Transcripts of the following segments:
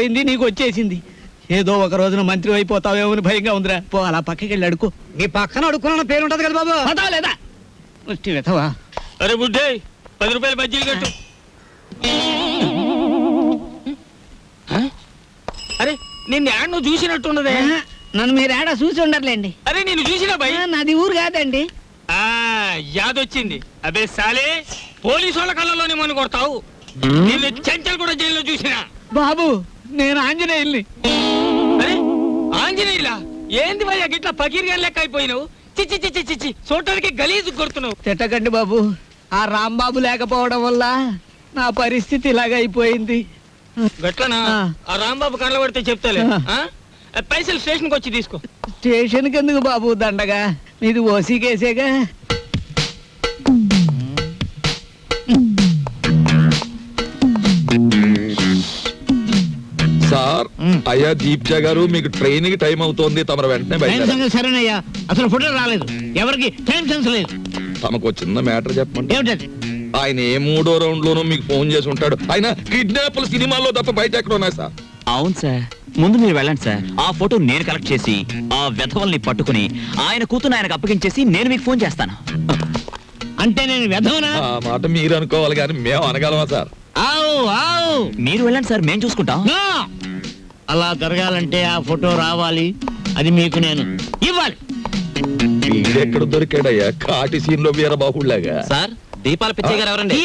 పోయింది నీకు వచ్చేసింది. ఏదో ఒక రోజున మంత్రి అయిపోతావేమో అని భయంగా ఉందిరా. పో అలా పక్కకి వెళ్ళి అడుకో మీ పక్కన అడుక్కున్న పేరు ఉంటది కదా బాబు. పదావా లేదా? వెతవా అరే బుడ్డే పది రూపాయలు బజ్జీలు కట్టు? అరే నిన్ను యాడ్ నువ్వు చూసినట్టున్నదే? నన్ను మీరు ఏడా చూసి ఉండర్లేండి. అరే నేను చూసినా భయ్ ఆ, నాది ఊరు కాదండి. ఆ యాదొచ్చింది. అబే సాలే పోలీసు వాళ్ళ కళ్ళలోనే మన కొడతావు నిన్ను చెంచల్ కూడా జైల్లో చూసినా. బాబు నేను ఆంజనేయుల్ని. అరే ఆంజనేయులా? ఏంది భయ్యా గిట్లా పకీర్గా లెక్క అయిపోయినావు? చిచ్చి చిచ్చి చిచ్చి చూడటానికి గలీజు కొడుతున్నావు. తిట్టకండి బాబు ఆ రాంబాబు లేకపోవడం వల్ల నా పరిస్థితి ఇలాగ అయిపోయింది. గట్లనా? ఆ. రాంబాబు కళ్ళ పడితే చెప్తాలే. ఆ. ఆ? ఆ పైసలు స్టేషన్కి వచ్చి తీసుకో. స్టేషన్కి ఎందుకు బాబు దండగా? మీది ఓసీ కేసేగా? అయ్యా దీప్జా గారు మీకు ట్రైన్కి టైం అవుతోంది. తమరు వెంటనే టైం బయలుదేరాలి సంగతి సరేనయ్యా. అసలు ఫోటో రాలేదు. ఎవరికి? టైం సెన్స్ లేదు. తమకు చిన్న మ్యాటర్ చెప్పండి ఏమిటది ఆయన ఏ మూడో రౌండ్ లోనూ మీకు ఫోన్ చేసి ఉంటాడు. ఆయన కిడ్నాప్ల సినిమాల్లో తప్ప బయట ఎక్కడ ఉన్నాయి సార్. అవును సార్. ముందు మీరు వెళ్ళండి సార్. ఆ ఫోటో నేను కలెక్ట్ చేసి ఆ వెధవల్ని పట్టుకుని ఆయన కూతురు ఆయనకు అప్పగించేసి నేను మీకు ఫోన్ చేస్తాను. అంటే నేను వెధవనా? ఆ మాట మీరు అనుకోవాలి కానీ మేము అనగలమా సార్? ఆవు ఆవు. మీరు వెళ్ళండి సార్. మేము చూసుకుంటాం. నో! అలా జరగాలంటే ఆ ఫోటో రావాలి. అది మీకు నేను ఇవ్వాలి. వీడెక్కడ దొరికాడయ్యా? కాటి సీన్లో వీరబాహుళ్ళాగా. సార్ దీపాల పిచ్చయ్య గారు ఎవరండి!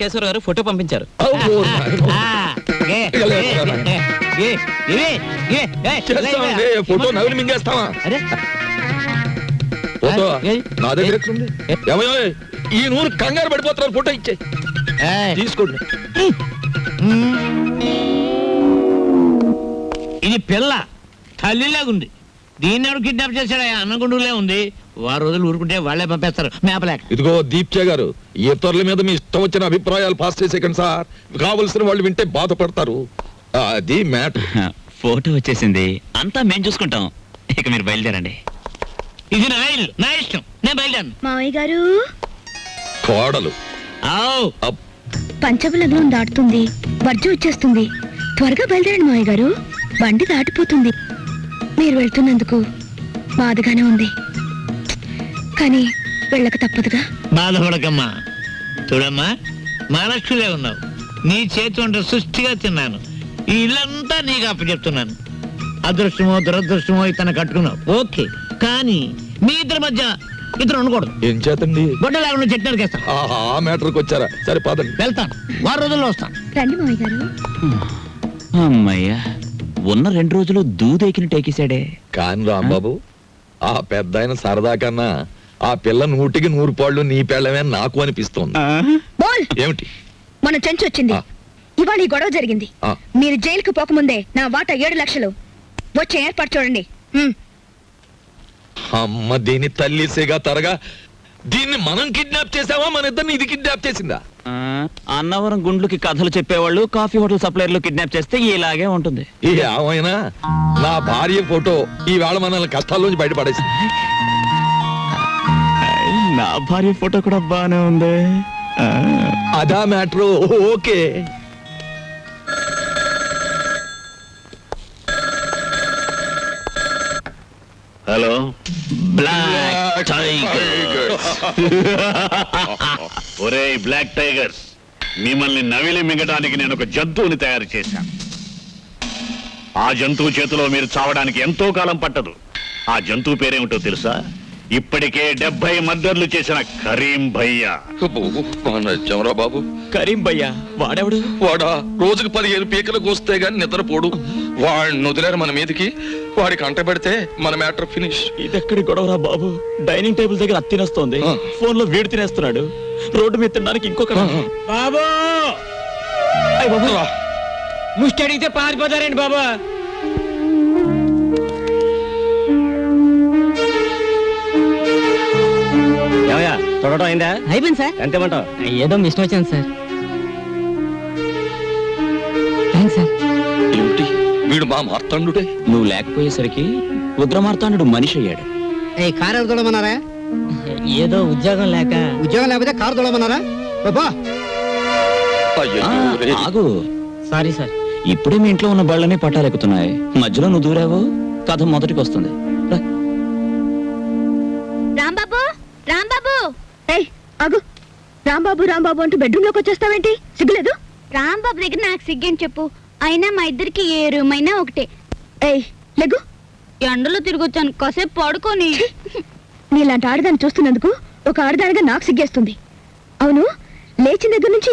కేశవర్ గారు ఫోటో పంపించారు. ఎక్కడ? చేస్తామండి ఫోటో నవిలి మింగేస్తావా? అరే. ఫోటో? నా దగ్గర ఎక్కడుంది? ఏమయ్యో ఈ నూరు కంగారు పడిపోతున్నారు ఫోటో ఇచ్చే. ఏయ్, తీసుకోండి. ఇది పిల్ల. తల్లిలాగుంది. దీన్ని ఎవరు కిడ్నాప్ చేశాడా? అన్నగుండులే ఉంది. వారు రోజులు ఊరుకుంటే వాళ్ళే పంపేస్తారు. మేపలేక. ఇదిగో దీప్చే గారు ఇతరుల మీద మీ ఇష్టం వచ్చిన అభిప్రాయాలు పాస్ చేసేకండి సార్. కావలసిన వాళ్ళు వింటే బాధపడతారు. అది మ్యాటర్ ఫోటో వచ్చేసింది. అంతా మేము చూసుకుంటాం. ఇక మీరు బయలుదేరండి. ఇది నా ఇల్లు నా ఇష్టం. నేను బయలుదేరను. మావయ్య గారు? కోడలు. ఆవ్. దాటుతుంది. వర్జం వచ్చేస్తుంది. త్వరగా బయలుదేరండి మావయ్య గారు. బండి దాటిపోతుంది. మీరు వెళ్తున్నందుకు బాధగానే ఉంది. కానీ వెళ్ళక తప్పదుగా? బాధపడకమ్మా చూడమ్మా మహాలక్ష్మిలే ఉన్నావు. నీ చేతి వంట సృష్టిగా తిన్నాను. ఈ ఇల్లంతా నీకు అప్పచెప్తున్నాను. అదృష్టమో దురదృష్టమో ఇతను కట్టుకున్నావు. ఓకే కానీ మీ ఇద్దరి మధ్య ఇద్దరు ఉండకూడదు. ఏం చేతండి? గొడ్డ లేకుండా చెట్టు నరికేస్తాను ఆహా, ఆ మ్యాటర్కి వచ్చారా? సరే పదండి. వెళ్తాను. వారం రోజుల్లో వస్తాను. రండి మావయ్య గారు. అమ్మయ్యా ఉన్న రెండు రోజులు దూదెకిని టేకేశాడే. కాని రాంబాబు ఆ పెద్ద ఆయన సరదా కన్నా ఆ పిల్ల నూటికి నూరు పాళ్ళు నీ పెళ్ళమే నాకు అనిపిస్తోంది. బోల్! ఏమిటి? మన చెంచు వచ్చింది. ఆ. ఇవాళ ఈ గొడవ జరిగింది. ఆ. మీరు జైలుకు పోకముందే నా వాటా ఏడు లక్షలు. వచ్చే ఏర్పాటు చూడండి. అమ్మ దీని తల్లి సిగా తరగా దీన్ని మనం కిడ్నాప్ చేసావా మన ఇద్దరిని ఇది కిడ్నాప్ చేసిందా? ఆ, అన్నవరం గుండ్లకి కథలు చెప్పేవాళ్ళు కాఫీ హోటల్ సప్లైర్లు కిడ్నాప్ చేస్తే ఇలాగే ఉంటుంది. ఏమైనా? నా భార్య ఫోటో ఈ వేళ మనల్ని కష్టాల్లోంచి బయటపడేసింది. నా భార్య ఫోటో కూడా బానే ఉంది. అదా matter okay. Hello. Black tiger. ఒరేయ్ బ్లాక్ టైగర్స్ మిమ్మల్ని నవిలి మింగడానికి నేను ఒక జంతువుని తయారు చేశాను. ఆ జంతువు చేతిలో మీరు చావడానికి ఎంతో కాలం పట్టదు. ఆ జంతువు పేరేమిటో తెలుసా? ఇప్పటికే డెబ్బై మద్దర్లు చేసిన కరీం భయ్యా. చమరా బాబు. కరీం భయ్యా వాడెవడు? వాడా? రోజుకు పదిహేను పీకలకు వస్తే గాని నిద్రపోడు. వాడిని వదిలేరు మన మీదకి? వాడికి అంట పెడితే మన మ్యాటర్ ఫినిష్. ఇదెక్కడి గొడవరా బాబు? డైనింగ్ టేబుల్ దగ్గర అత్తి తినేస్తోంది. ఫోన్లో వీడు తినేస్తున్నాడు. రోడ్డు మీద తినడానికి ఇంకొక బాబు! ముష్టి అడిగితే పారిపోతారండి బాబా. చూడటం అయిందా? అయిపోయింది సార్. ఎంతేమంటావు? ఏదో మిషన్ వచ్చింది సార్. వీడు మా మార్తండుడే. నువ్వు లేకపోయేసరికి రుద్రమార్తాండు మనిషి అయ్యాడు. ఏ కారు ఎవరు తోడమన్నారా ఏదో ఉద్యోగం లేక. ఉద్యోగం లేకపోతే కారు తోడమన్నారా బాబా ఆ, ఆగు. Sorry sir. ఇప్పుడే మీ ఇంట్లో ఉన్న బళ్ళనే పట్టాలెక్కుతున్నాయి. మధ్యలో నువ్వు దూరావు కథ మొదటికి వస్తుంది రా. రాంబాబు రాంబాబు. ఏయ్ ఆగు. రాంబాబు రాంబాబు అంటూ బెడ్రూమ్లోకి వచ్చేస్తావేంటి? సిగ్గులేదు? రాంబాబు దగ్గర నాకు సిగ్గని చెప్పు. అయినా మా ఇద్దరికి ఏ రూమ్ అయినా ఒకటే. ఏయ్ లెగ్గు ఎండలో తిరిగొచ్చాను. కాసేపు పడుకొని. నీలాంటి ఆడదాన్ని చూస్తున్నందుకు ఒక ఆడదానిగా నాకు సిగ్గేస్తుంది. అవును లేచిన దగ్గర నుంచి